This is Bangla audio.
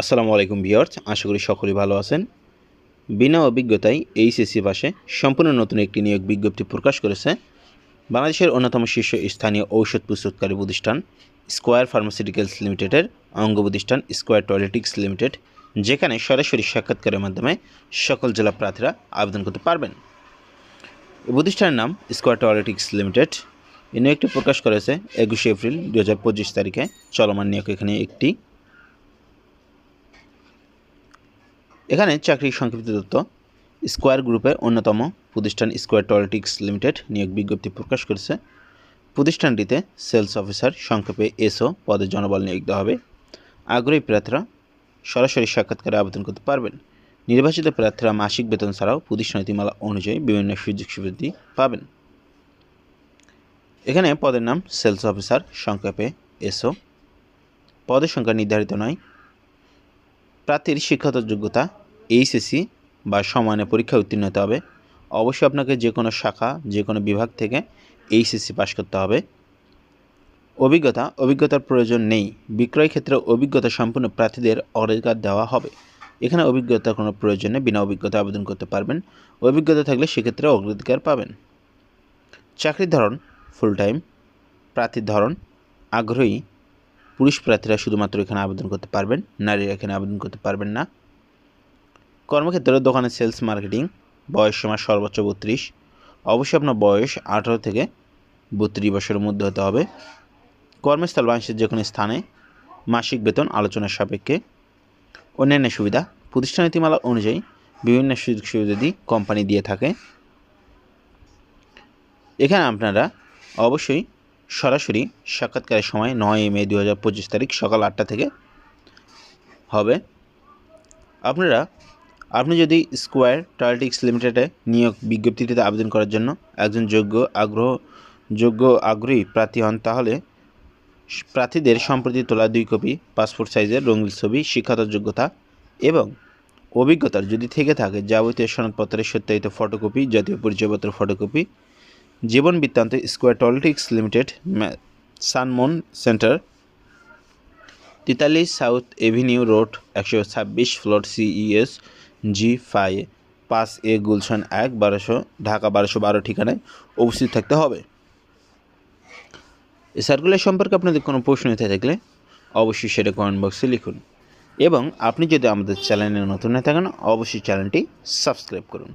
আসসালামু আলাইকুম ভিউয়ার্স, আশা করি সকলেই ভালো আছেন। বিনা অভিজ্ঞতায় এইচএসসি পাশে সম্পূর্ণ নতুন একটি নিয়োগ বিজ্ঞপ্তি প্রকাশ করেছে বাংলাদেশের অন্যতম শীর্ষ স্থানীয় ঔষধ প্রস্তুতকারী প্রতিষ্ঠান স্কোয়ার ফার্মাসিউটিক্যালস লিমিটেডের অঙ্গ প্রতিষ্ঠান স্কোয়ার টয়লেটিক্স লিমিটেড, যেখানে সরাসরি সাক্ষাৎকারের মাধ্যমে সকল জেলা প্রার্থীরা আবেদন করতে পারবেন। এই প্রতিষ্ঠানের নাম স্কোয়ার টয়লেটিক্স লিমিটেড। এই নিয়োগটি প্রকাশ করেছে একুশে এপ্রিল দু হাজার পঁচিশ তারিখে। চলমান নিয়োগ এখানে একটি এখানে চাকরির সংক্ষিপ্ত তথ্য। স্কোয়ার গ্রুপের অন্যতম প্রতিষ্ঠান স্কোয়ার টয়লেটিক্স লিমিটেড নিয়োগ বিজ্ঞপ্তি প্রকাশ করেছে। প্রতিষ্ঠানটিতে সেলস অফিসার সংক্ষেপে এসও পদে জনবল নিয়োগ দেওয়া হবে। আগ্রহী প্রার্থীরা সরাসরি সাক্ষাৎকারে আবেদন করতে পারবেন। নির্বাচিত প্রার্থীরা মাসিক বেতন ছাড়াও প্রতিষ্ঠান নীতিমালা অনুযায়ী বিভিন্ন সুযোগ সুবিধা পাবেন। এখানে পদের নাম সেলস অফিসার, সংক্ষেপে এসও। পদের সংখ্যা নির্ধারিত নয়। প্রার্থীর শিক্ষাগত যোগ্যতা, এইচএসসি বা সমানে পরীক্ষা উত্তীর্ণ হতে হবে। অবশ্যই আপনাকে যে কোনো শাখা, যে কোনো বিভাগ থেকে এইচএসসি পাশ করতে হবে। অভিজ্ঞতা, অভিজ্ঞতার প্রয়োজন নেই। বিক্রয় ক্ষেত্রে অভিজ্ঞতা সম্পূর্ণ প্রার্থীদের অগ্রাধিকার দেওয়া হবে। এখানে অভিজ্ঞতার কোনো প্রয়োজন নেই, বিনা অভিজ্ঞতা আবেদন করতে পারবেন। অভিজ্ঞতা থাকলে সেক্ষেত্রে অগ্রাধিকার পাবেন। চাকরির ধরন ফুল টাইম প্রার্থীর ধরন, আগ্রহী পুরুষ প্রার্থীরা শুধুমাত্র এখানে আবেদন করতে পারবেন, নারীরা এখানে আবেদন করতে পারবেন না। কর্মক্ষেত্রে দোকানে সেলস মার্কেটিং বয়স সীমা সর্বোচ্চ বত্রিশ। অবশ্যই আপনার বয়স আঠারো থেকে বত্রিশ বছরের মধ্যে হতে হবে। কর্মস্থল বাংলাদেশের যে কোনো স্থানে মাসিক বেতন আলোচনার সাপেক্ষে অন্যান্য সুবিধা। প্রতিষ্ঠান নীতিমালা অনুযায়ী বিভিন্ন সুযোগ সুবিধা কোম্পানি দিয়ে থাকে, এখানে আপনারা অবশ্যই সরাসরি সাক্ষাৎকারের সময় নয় মে দু হাজার পঁচিশ তারিখ সকাল আটটা থেকে হবে। আপনারা, আপনি যদি স্কোয়ার টয়লেটিক্স লিমিটেডে নিয়োগ বিজ্ঞপ্তিটিতে আবেদন করার জন্য একজন যোগ্য আগ্রহ, যোগ্য আগ্রহী প্রার্থী হন, তাহলে প্রার্থীদের সম্প্রতি তোলা দুই কপি, পাসপোর্ট সাইজের রঙিন ছবি শিক্ষাগত যোগ্যতা এবং অভিজ্ঞতার যদি থেকে থাকে, যাবতীয় সনদপত্রের সত্যায়িত ফটোকপি, জাতীয় পরিচয়পত্রের ফটোকপি জীবন বৃত্তান্ত স্কোয়ার টলিটিক্স লিমিটেড সানমন সেন্টার, তেতাল্লিশ সাউথ এভিনিউ রোড, একশো ছাব্বিশ ফ্লোর সিইএস, জি ফাইভ, পাঁচ এ গুলশান এক, বারোশো, ঢাকা বারোশো বারো ঠিকানায় উপস্থিত থাকতে হবে। এই সার্কুলার সম্পর্কে আপনাদের কোনো প্রশ্ন হয়ে থাকলে অবশ্যই সেটা কমেন্ট বক্সে লিখুন। এবং আপনি যদি আমাদের চ্যানেলে নতুন হয়ে থাকেন, অবশ্যই চ্যানেলটি সাবস্ক্রাইব করুন।